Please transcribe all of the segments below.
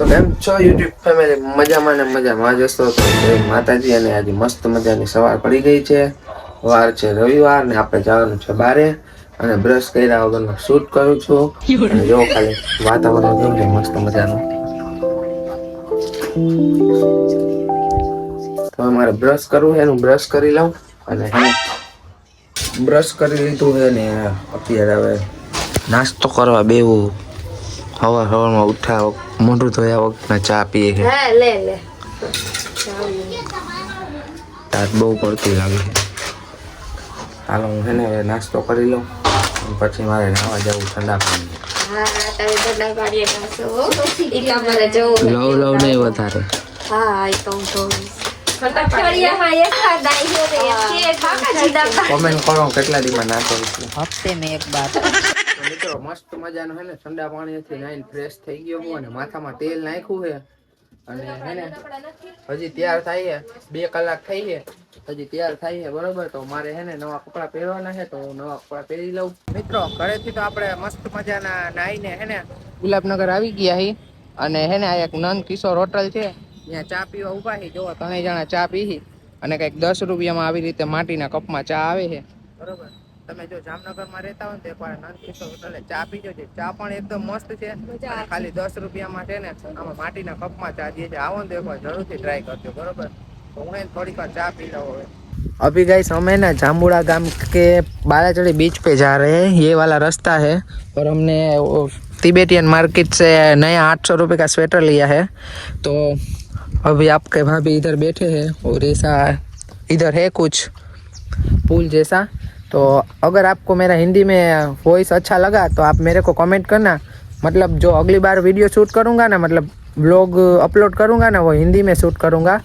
તો કેમ છો યુટ્યુબ ફેમિલી મજામાં ને મજામાં. જશો તો માતાજી અને આજે મસ્ત મજાની સવાર પડી ગઈ છે. વાર છે રવિવાર ને આપણે જવાનું છે બારે. અને બ્રશ કર્યા વગરનો શૂટ કરું છું. અને જો ખાલી વાતાવરણ છે મસ્ત મજાનું. તો મારે બ્રશ કરવું છે, એનું બ્રશ કરી લઉં. અને બ્રશ કરી લીધું છે ને, અત્યારે હવે નાસ્તો કરવા બેવું સવાર સવારમાં ઉઠ્યા મોઢું ધોયા વખતના ચા પીએ છે. લે લે. તાર બહુ પડતી લાગે છે. હાલો હું છે ને નાસ્તો કરી લઉં. પછી મારે નાવા જવું ઠંડા પાણી ઠંડા પાણીએ એટલા લવ લવ નહીં વધારે. હા તો હું ધોઈશ કોમેન્ટ કેટલા દીમાં નાખો હપ્તે મેં એક બાર. મિત્રો, મસ્ત મજાનો હે ને ઠંડા પાણીથી નાઈને ફ્રેશ થઈ ગયો હું અને માથામાં તેલ નાખ્યું છે. અને હે ને, હજી તૈયાર થાય છે. બે કલાક થઈ છે. હજી તૈયાર થાય છે, બરોબર? તો મારે હે ને નવા કપડાં પહેરવાના છે, તો હું નવા કપડાં પહેરી લઉં. મિત્રો, ઘરેથી તો આપણે મસ્ત મજાના નાઈને હે ને ગુલાબનગર આવી ગયા હી. અને હે ને આ એક નંદ કિશોર હોટલ છે. ત્યાં ચા પીવા ઊભા છે જોવો, ત્રણેય જણા ચા પી અને કંઈક દસ રૂપિયામાં આવી રીતે માટીના કપમાં ચા આવે છે. બરોબર? તમે જો જામનગરમાં રહેતા હોય ને તો એકવાર નંદ કિશોર હોટલે ચા પીજો છે ચા પણ એકદમ મસ્ત છે અને ખાલી દસ રૂપિયામાં છે ને આમાં માટીના કપમાં ચા દે છે આવો ને તો એકવાર જરૂરથી ટ્રાય કરજો બરોબર તો હું એને થોડીક વાર ચા પી લઉં હવે अभी गाइस हमें ना जामुड़ा गांव के बालाचड़ी बीच पे जा रहे हैं ये वाला रास्ता है और हमने वो तिबेटियन मार्केट से नया आठ सौ रुपये का स्वेटर लिया है तो अभी आपके भाभी इधर बैठे हैं और ऐसा इधर है कुछ पुल जैसा तो अगर आपको मेरा हिंदी में वॉइस अच्छा लगा तो आप मेरे को कमेंट करना मतलब जो अगली बार वीडियो शूट करूँगा ना मतलब व्लॉग अपलोड करूँगा ना वो हिंदी में शूट करूँगा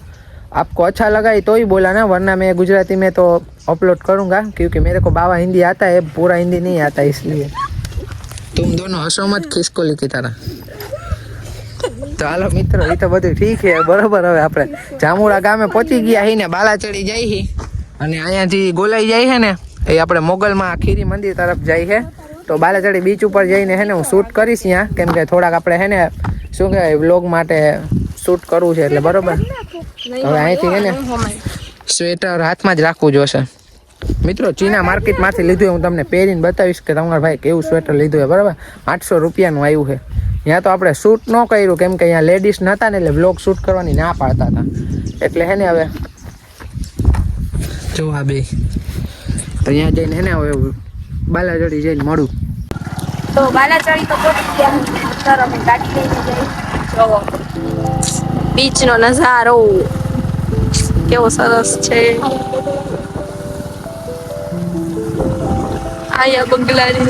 आपको अच्छा लगा ही तो ही बोला ना वरना मैं गुजराती में तो अपलोड करूँगा क्योंकि मेरे को बाबा हिंदी आता है पूरा हिंदी नहीं आता इसलिए तुम दोनों हंसो मत खिसकोली की तरह તો હાલો મિત્રો એ તો બધું ઠીક છે બરોબર હવે આપણે જામુડા ગામે પહોંચી ગયા હી ને બાલાચડી જાય હી અને અહીંયાથી ગોલાઈ જાય છે ને એ આપણે મોગલમાં ખીરી મંદિર તરફ જાય છે. તો બાલાચડી બીચ ઉપર જઈને હે ને હું શૂટ કરીશ ત્યાં કેમ કે થોડાક આપણે હે ને શું કહેવાય વ્લોગ માટે શૂટ કરવું છે એટલે બરોબર. હવે અહીંથી હે ને સ્વેટર હાથમાં જ રાખવું જોશે. મિત્રો, ચીના માર્કેટમાંથી લીધું હું તમને પહેરીને બતાવીશ કે તમારા ભાઈ કેવું સ્વેટર લીધું છે, બરાબર? આઠસો રૂપિયાનું આવ્યું છે. ત્યાં તો આપણે શૂટ ન કર્યું, કેમ કે અહીંયા લેડીઝ નહોતા ને એટલે બ્લોગ શૂટ કરવાની ના પાડતા હતા. એટલે હે ને હવે, જોવા બે તો અહીંયા જઈને હે ને હવે બાલાચડી જઈને મળું. તો બાલાચડી તો પહોંચી ગયા સર અમે ગાડી લઈને જઈ જોવો બીચનો નજારો કેવો સરસ છે. આયા બંગલાની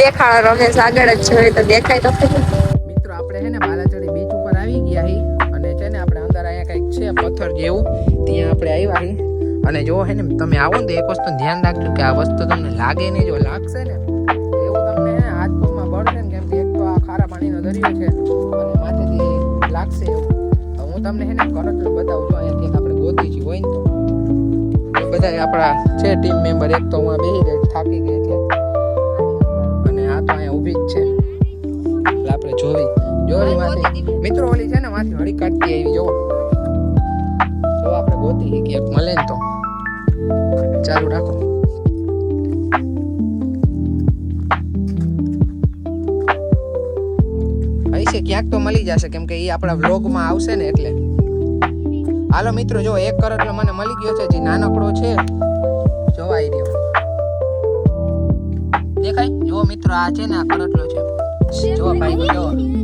દેખાડ રમેશ આગળ જ છે તો દેખાય તો મિત્રો આપણે છે ને બાલાચડી જેવું ત્યાં આપણે આવ્યા છીએ. અને જો હે ને તમે આવો ને તો એક વસ્તુ ધ્યાન રાખજો કે આ વસ્તુ તમને લાગે નહીં જો લાગશે ને એવું તમને હાથમાં હાથ પગમાં બળશે ને કેમ કે એક તો આ ખારા પાણીનો દરિયો છે અને માથેથી લાગશે એવું. હું તમને છે ને કરટ બતાવું છું અહીંયા આપણે છીએ હોય ને તો. બધા આપણા છે ટીમ મેમ્બર એક તો હું બેસી ગઈ થાકી ગઈ એટલે. અને આ તો અહીંયા ઊભી જ છે. એટલે આપણે જોવી. જોવી માંથી મિત્રો ઓલી છે ને માથે હળી કાઢતી આવી જો જો આપણે ગોતી ક્યાંક મળે ને તો. ચાલુ રાખો. છે ક્યાંક તો મળી જશે, કેમ કે એ આપણા વ્લોગમાં આવશે ને એટલે. હાલો મિત્રો, જો એક કરટલો મને મળી ગયો છે, જે નાનકડો છે. જોવાઈ રહ્યો. દેખાય? જો મિત્રો, આ છે ને આ કરટલો છે. જો ભાઈ જો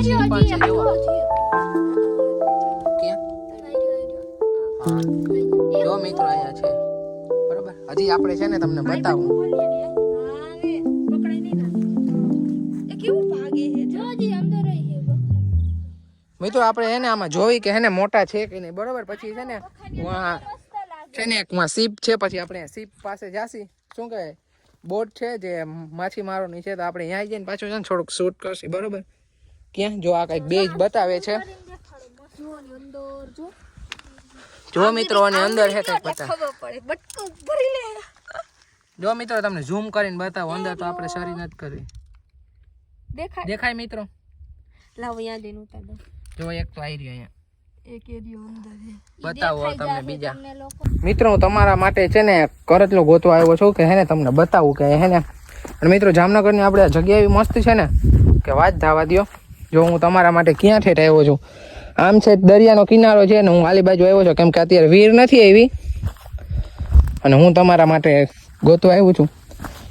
જો મિત્રો અહીંયા છે. બરોબર? હજી આપણે છે ને તમને બતાવું. મિત્રો આપણે એને આમાં જોઈ કે હે ને મોટા છે કે નહીં. બરોબર? પછી છે ને છે ને એક સીપ છે પછી આપણે સીપ પાસે જાસી શું કહે? બોટ છે જે માછીમારોની છે તો આપણે ત્યાં જઈને પાછું છે ને થોડુંક શૂટ કરશે. બરોબર? ક્યાં જો આ કંઈક બેજ બતાવે છે. જો મિત્રો અને અંદર છે કંઈક લે જો મિત્રો તમને ઝૂમ કરીને બતાવો. અંદર તો આપણે સરી નથી કરી દેખાય. દેખાય મિત્રો. લાવ અહીંયા જઈને ઉતાર દો. જો એક તો આવી રહ્યો અહીંયા. બતાવો તમને બીજા. મિત્રો હું તમારા માટે છે ને કરતલો ગોતવા આવ્યો છું કે હેને તમને બતાવું કે હેને. અને મિત્રો જામનગરની આપણે જગ્યા એવી મસ્ત છે ને કે વાત ધાવા દ્યો. જો હું તમારા માટે ક્યાં ઠેઠ આવ્યો છું? આમ છે દરિયાનો કિનારો છે ને હું આલી બાજુ આવ્યો છું, કેમ કે અત્યારે વીર નથી આવી. અને હું તમારા માટે ગોતવા આવ્યો છું.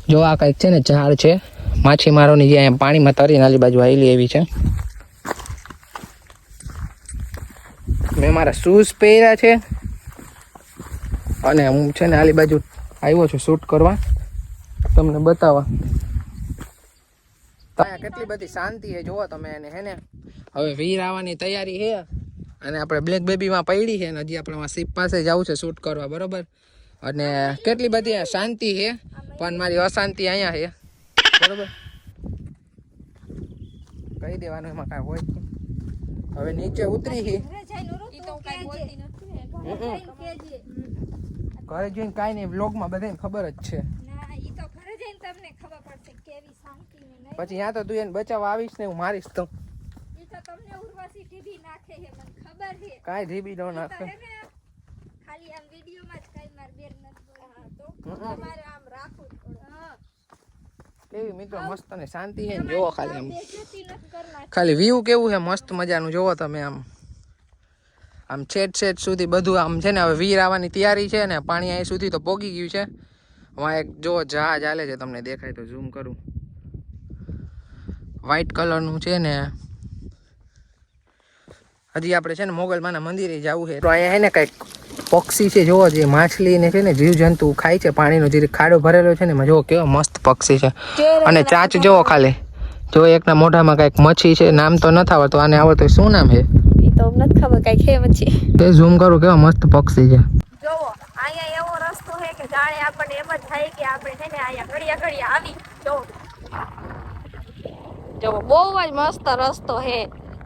જો આ કંઈક છે ને ઝાડ છે, માછીમારોની જે અહીંયા પાણીમાં તરીને આલી બાજુ આવેલી એવી છે. મેં મારા શૂઝ પહેર્યા છે. અને હું છે ને આલી બાજુ આવ્યો છું શૂટ કરવા. તમને બતાવવા. કેટલી બધી શાંતિ છે. જુઓ તમે એને, હે ને? હવે વીર આવવાની તૈયારી છે અને આપણે બ્લેક બેબીમાં પડી છે ને હજી આપણે સીપ પાસે જવું છે શૂટ કરવા, બરોબર? અને કેટલી બધી શાંતિ છે, પણ મારી અશાંતિ અહીંયા છે, બરોબર? કહી દેવાનું એમાં કાંઈ હોય હવે નીચે ઉતરી છે ઘરે જઈને કાંઈ નહીં વ્લોગમાં બધાને ખબર જ છે. પછી ત્યાં તો તું એને બચાવવા આવીશ ને હું મારીશ તો. કાંઈ ઢીબી ન નાખે. કેવી મિત્રો મસ્ત ને શાંતિ છે ને? જોવો ખાલી આમ. ખાલી વ્યૂ કેવું છે? મસ્ત મજાનું. જોવો તમે આમ. આમ છેટ છેટ સુધી બધું આમ છે ને હવે વીર આવવાની તૈયારી છે ને પાણી અહીં સુધી તો પોગી ગયું છે. વાં એક જો જહાજ હાલે છે તમને દેખાય તો ઝૂમ કરું. વ્હાઈટ કલરનું છે ને. હજી આપણે છે ને મોગલમાના મંદિરે જવું છે. તો અહીંયા છે ને કંઈક પક્ષી છે જોવો જે માછલી ને છે ને જીવજંતુ ખાય છે પાણીનો જે ખાડો ભરેલો છે ને જોવો કેવો મસ્ત પક્ષી છે. અને ચાંચ જોવો ખાલી. જો એકના મોઢામાં કંઈક મચ્છી છે નામ તો નથી આવડતું આને આવડતું શું નામ છે? ઈ તો નથી ખબર કઈ છે મચ્છી. તે ઝૂમ કરું કેવા મસ્ત પક્ષી છે. જોવો અહીંયા એવો રસ્તો છે કે જાણે આપણને એમ જ થાય કે આપણે છે ને અહીંયા ઘડિયા ઘડિયા આવી. જોવો જો બહુ જ મસ્ત રસ્તો છે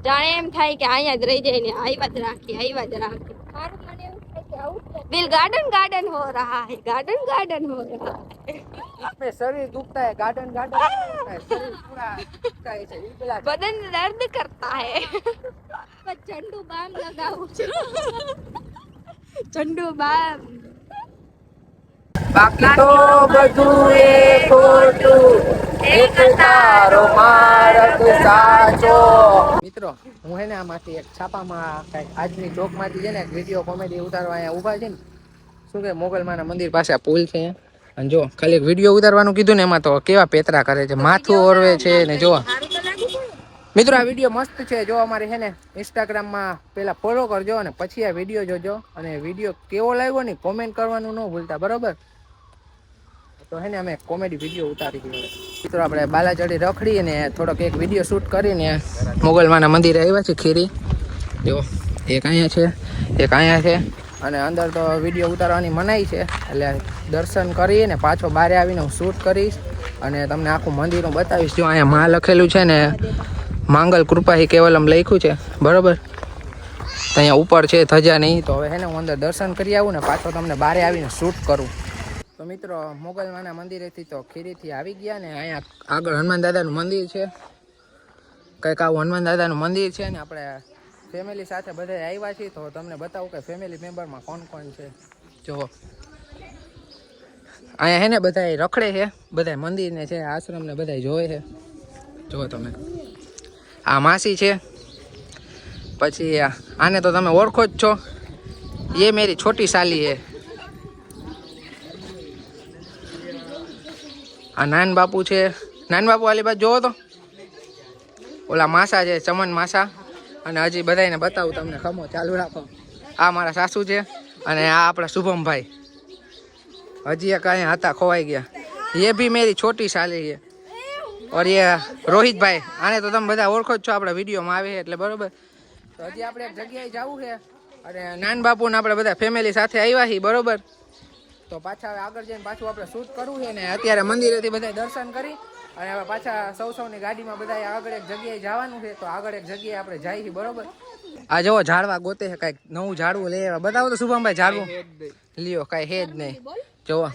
જાણે એમ થાય કે અહીંયા જ રહી જઈને આવ્યા જ રાખી આવ્યા જ રાખી દિલ ગાર્ડન ગાર્ડન હો રહા હે ગાર્ડન गार्डन हो रहा है पे शरीर दुखता है गार्डन गार्डन शरीर पूरा बदन दर्द करता है पर चंडू बाम लगाऊ ચંડુ બામ બાકી તો બધું એ ખોટું. એક તારો માર્ગ સાચો. મિત્રો હું હે ને આમાંથી એક છાપામાં કંઈક આજની ચોકમાંથી છે ને એક વીડિયો કોમેડી ઉતારવા અહીંયા ઊભા છે ને. શું કે મોગલમાના મંદિર પાસે આ પુલ છે? અને જો ખાલી એક વીડિયો ઉતારવાનું કીધું ને એમાં તો કેવા પેતરા કરે છે માથું ઓરવે છે ને જો. મિત્રો આ વીડિયો મસ્ત છે. જો અમારે છે ને ઇન્સ્ટાગ્રામમાં પહેલાં ફોલો કરજો અને પછી આ વીડિયો જોજો. અને વીડિયો કેવો લાગ્યો ને કોમેન્ટ કરવાનું ન ભૂલતા બરોબર? તો હે ને અમે કોમેડી વીડિયો ઉતારી દીધો મિત્રો, આપણે બાલાચડી રખડી અને થોડોક એક વીડિયો શૂટ કરીને મોગલમાના મંદિરે આવ્યા છે ખીરી. જો, એક અહીંયા છે, એક અહીંયા છે. અને અંદર તો વીડિયો ઉતારવાની મનાઈ છે, એટલે દર્શન કરીને પાછો બહાર આવીને હું શૂટ કરીશ અને તમને આખું મંદિરનું બતાવીશ. જો, અહીંયા માં લખેલું છે ને, માંગલ કૃપા હિ કેવલમ લખ્યું છે. બરાબર? અહીંયા ઉપર છે ધજા નહીં. તો હવે હે ને હું અંદર દર્શન કરી આવું ને પાછો તમને બારે આવીને શૂટ કરું. તો મિત્રો મોગલમાના મંદિરેથી તો ખીરીથી આવી ગયા ને અહીંયા આગળ હનુમાન દાદાનું મંદિર છે. કંઈક આવું હનુમાન દાદાનું મંદિર છે ને આપણે ફેમિલી સાથે બધા આવ્યા છીએ. તો તમને બતાવું કે ફેમિલી મેમ્બરમાં કોણ કોણ છે. જો. અહીંયા હે ને બધા રખડે છે. બધા મંદિરને છે, આશ્રમને બધા જોવે છે. જુઓ તમે. આ માસી છે. પછી આને તો તમે ઓળખો જ છો. એ મેરી છોટી સાલી છે. આ નાન બાપુ છે. નાન બાપુ, આલી બાજુ જોવો તો. ઓલા માસા છે, ચમન માસા. અને હજી બધાને બતાવું તમને ખમો ચાલુ રાખો. આ મારા સાસુ છે અને આ આપણા શુભમભાઈ. હજી એક અહીંયા હતા, ખોવાઈ ગયા. એ ભી મેરી છોટી સાલી છે. ઓર એ રોહિતભાઈ, આને તો તમે બધા ઓળખો જ છો, આપણા વિડીયોમાં આવે એટલે બરોબર. તો હજી આપણે એક જગ્યાએ જવું છે. અને નાન બાપુને આપણે બધા ફેમિલી સાથે આવ્યા છીએ, બરોબર. તો પાછા હવે આગળ જઈને પાછું આપણે શૂટ કરવું છે ને અત્યારે મંદિરેથી બધા દર્શન કરી અને હવે પાછા સૌ સૌની ગાડીમાં બધા આગળ એક જગ્યાએ જવાનું છે તો આગળ એક જગ્યાએ આપણે જઈએ છીએ બરોબર? આ જુઓ ઝાડવા ગોતે છે કાંઈક નવું ઝાડવું લઈ આવ્યા. બતાવો તો શુભમભાઈ ઝાડવું. લ્યો કાંઈ હે જ નહીં. જોવો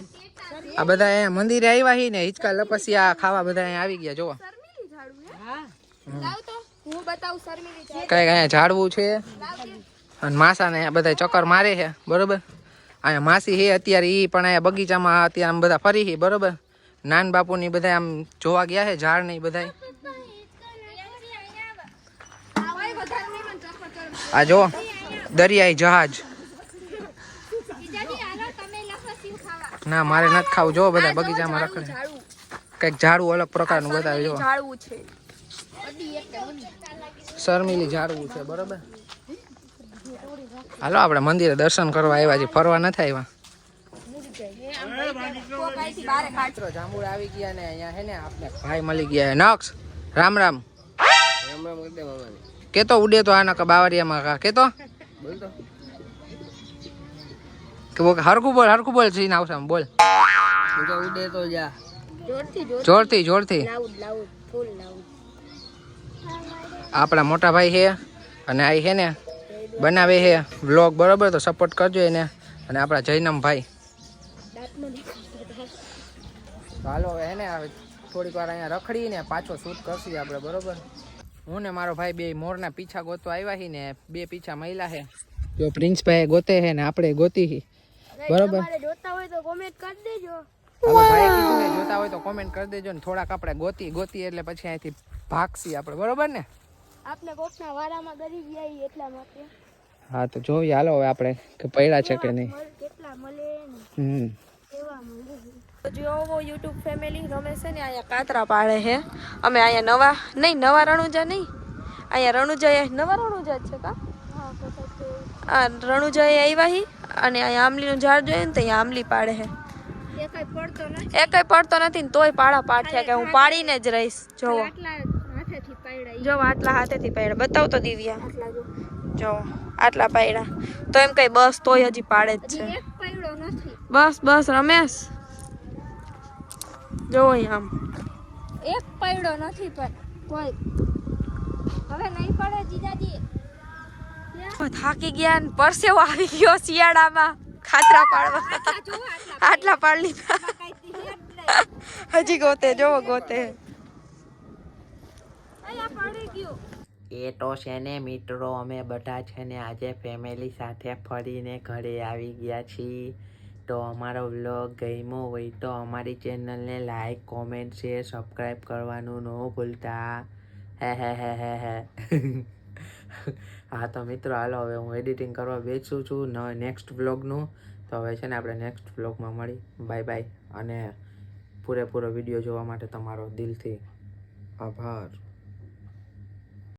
આ બધા અહીંયા મંદિરે આવ્યા છે ને હિચકા લપસિયા ખાવા બધા અહીંયા આવી ગયા જોવો કંઈક હું. બતાવું કાંઈક અહીંયા ઝાડવું છે. અને માસાને બધા ચક્કર મારે છે બરોબર? અહીંયા માસી હે અત્યારે એ પણ અહીંયા બગીચામાં અત્યારે આમ બધા ફરી છે બરોબર? નાન બાપુની બધા આમ જોવા ગયા છે ઝાડ ને બધા. આ જો, દરિયાઈ જહાજ. ના, મારે નથી ખાવું. જો બધા બગીચામાં રખડે. કંઈક ઝાડવું અલગ પ્રકારનું બતાવે, જો. શર્મિલી ઝાડવું છે, બરોબર? હાલો, આપણે મંદિરે દર્શન કરવા આવ્યા છીએ. ફરવા નથી આવ્યા. જાંબુડ આવી ગયા ને અહીંયા હે ને આપણે ભાઈ મળી ગયા નક્ષ રામ રામ. કેતો ઉડે તો આના બાવરિયામાં કા, કેતો? કે હરખું બોલ હરખું બોલ સીન આવશે બોલ. ઉડે તો જોરથી જોરથી. આપણા મોટા ભાઈ છે અને આ છે ને બનાવે છે વ્લોગ બરોબર? તો સપોર્ટ કરજો એને. અને આપણા જૈનમ ભાઈ હાલો હવે એને થોડીક વાર અહીંયા રખડીને પાછો શૂટ કરશું આપણે બરોબર? હું ને મારો ભાઈ બે મોરના પીછા ગોતવા આવ્યા છે ને બે પીછા મહિલા છે. જો પ્રિન્સભાઈ ગોતે છે ને આપણે ગોતી છે બરોબર? જોતા હોય તો કોમેન્ટ કરી દેજો. જોતા હોય તો કોમેન્ટ કરી દેજો ને થોડાક આપણે ગોતી ગોતી એટલે પછી અહીંથી ભાગશી આપણે બરોબર ને? આપને કોકના વારામાં ગરી ગયા એટલા માટે. હા તો જોઈએ હાલો હવે આપણે કે પડ્યા છે કે નહીં. કેટલા મળે હમ. જો યુટ્યુબ ફેમિલી રમેશ છે ને અહીંયા કાતરા પાડે છે. અમે અહીંયા નવા નહીં નવા રણુજા નહીં. અહીંયા રણુજા નવા રણુજા જ છે કા? આ રણુજા એ આવ્યા હી અને અહીંયા આંબલીનું ઝાડ જોઈએ ને તો અહીંયા આંબલી પાડે છે. એ કઈ પડતો નથી. ને તોય પાડા પાડ થયા કે હું પાડીને જ રહીશ. જોવો. જો આટલા હાથેથી પાડ્યા બતાવ તો દિવ્યા જો. આટલા પાડ્યા તો એમ કઈ બસ તોય હજી પાડે જ છે. બસ બસ રમેશ. જો આમ. એક પૈડો નથી પણ કોઈ. હવે નહીં પડે જીજાજી. થાકી ગયા ને પરસેવો આવી ગયો શિયાળામાં. ખાતરા પાડવા. આટલા પાડ લીધા હજી ગોતે જોવો ગોતે અહીંયા પડી ગયું એ તો છે ને મિત્રો, અમે બધા છે ને આજે ફેમિલી સાથે ફરીને ઘરે આવી ગયા છીએ. તો અમારો વ્લોગ ગમ્યો હોય તો અમારી ચેનલને લાઈક કોમેન્ટ શેર સબસ્ક્રાઈબ કરવાનું ન ભૂલતા. હે હે હે હે હે. હા, તો મિત્રો, હાલો, હવે હું એડિટિંગ કરવા બેસું છું નેક્સ્ટ વ્લોગનું તો હવે છે ને આપણે નેક્સ્ટ વ્લોગમાં મળી. બાય બાય અને પૂરેપૂરો વીડિયો જોવા માટે તમારો દિલથી આભાર.